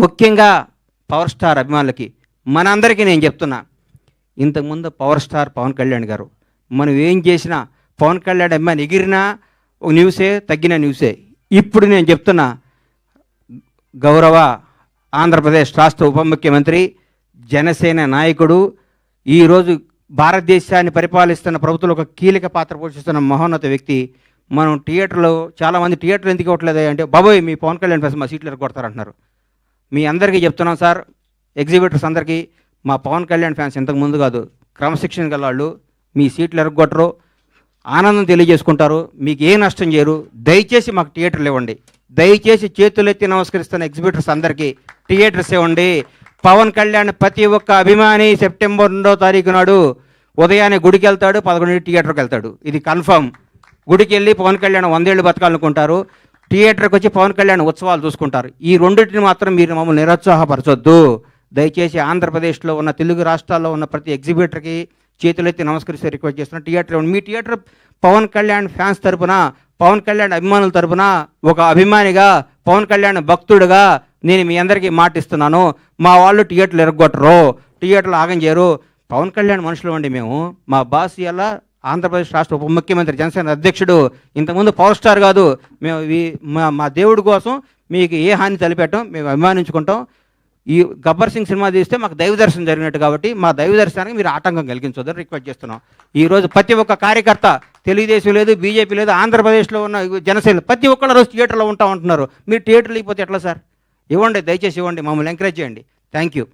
ముఖ్యంగా power star అభిమానులకి మనందరికీ నేను చెప్తున్నా ఇంతకుముందు పవర్ స్టార్ పవన్ కళ్యాణ్ గారు మనం ఏం చేసినా పవన్ కళ్యాణ్ అభిమాని ఎగిరినా ఒక న్యూసే తగ్గిన న్యూసే. ఇప్పుడు నేను చెప్తున్నా గౌరవ ఆంధ్రప్రదేశ్ రాష్ట్ర ఉప ముఖ్యమంత్రి జనసేన నాయకుడు ఈరోజు భారతదేశాన్ని పరిపాలిస్తున్న ప్రభుత్వంలో ఒక కీలక పాత్ర పోషిస్తున్న మహోన్నత వ్యక్తి. మనం థియేటర్లో చాలామంది థియేటర్లు ఎందుకు ఇవ్వట్లేదు అంటే బాబోయ్ మీ పవన్ కళ్యాణ్ ఫస్ట్ మా సీట్లు కొడతారంటున్నారు. మీ అందరికీ చెప్తున్నాం సార్. ఎగ్జిబిటర్స్ అందరికీ మా పవన్ కళ్యాణ్ ఫ్యాన్స్ ఇంతకు ముందు కాదు క్రమశిక్షణ గల వాళ్ళు మీ సీట్లు ఎరగొట్టరు ఆనందం తెలియజేసుకుంటారు మీకు ఏ నష్టం చేయరు దయచేసి మాకు థియేటర్లు ఇవ్వండి. దయచేసి చేతులెత్తి నమస్కరిస్తున్న ఎగ్జిబిటర్స్ అందరికీ థియేటర్స్ ఇవ్వండి. పవన్ కళ్యాణ్ ప్రతి ఒక్క అభిమాని సెప్టెంబర్ రెండో తారీఖు నాడు ఉదయాన్నే గుడికి వెళ్తాడు పదకొండు థియేటర్కి వెళ్తాడు. ఇది కన్ఫర్మ్. గుడికి వెళ్ళి పవన్ కళ్యాణ్ వందేళ్ళు బతకాలనుకుంటారు. థియేటర్కి వచ్చి పవన్ కళ్యాణ్ ఉత్సవాలు చూసుకుంటారు. ఈ రెండింటిని మాత్రం మీరు మమ్మల్ని నిరుత్సాహపరచొద్దు. దయచేసి ఆంధ్రప్రదేశ్లో ఉన్న తెలుగు రాష్ట్రాల్లో ఉన్న ప్రతి ఎగ్జిబిటర్కి చేతులెత్తి నమస్కరిస్తే రిక్వెస్ట్ చేస్తున్నా. థియేటర్ మీ థియేటర్ పవన్ కళ్యాణ్ ఫ్యాన్స్ తరపున పవన్ కళ్యాణ్ అభిమానుల తరపున ఒక అభిమానిగా పవన్ కళ్యాణ్ భక్తుడుగా నేను మీ అందరికీ మాటిస్తున్నాను. మా వాళ్ళు థియేటర్లు ఎరగొట్టరు. థియేటర్లు ఆగం చేయరు. పవన్ కళ్యాణ్ మనుషులు అండి మేము. మా బాస్ ఎలా ఆంధ్రప్రదేశ్ రాష్ట్ర ఉప ముఖ్యమంత్రి జనసేన అధ్యక్షుడు ఇంతకుముందు పవర్ స్టార్ కాదు. మేము ఈ- మా మా దేవుడి కోసం మీకు ఏ హాని తలపెట్టం మేము అభిమానించుకుంటాం. ఈ గబ్బర్ సింగ్ సినిమా తీస్తే మాకు దైవ దర్శనం జరిగినట్టు కాబట్టి మా దైవ దర్శనానికి మీరు ఆటంకం కలిగించొద్దని రిక్వెస్ట్ చేస్తున్నాం. ఈరోజు ప్రతి ఒక్క కార్యకర్త తెలుగుదేశం లేదు బీజేపీ లేదు ఆంధ్రప్రదేశ్లో ఉన్న జనసేన ప్రతి ఒక్కళ్ళ రోజు థియేటర్లో ఉంటా ఉంటున్నారు. మీరు థియేటర్లు ఇకపోతే ఎట్లా సార్? ఇవ్వండి దయచేసి ఇవ్వండి మమ్మల్ని ఎంకరేజ్ చేయండి. Thank you.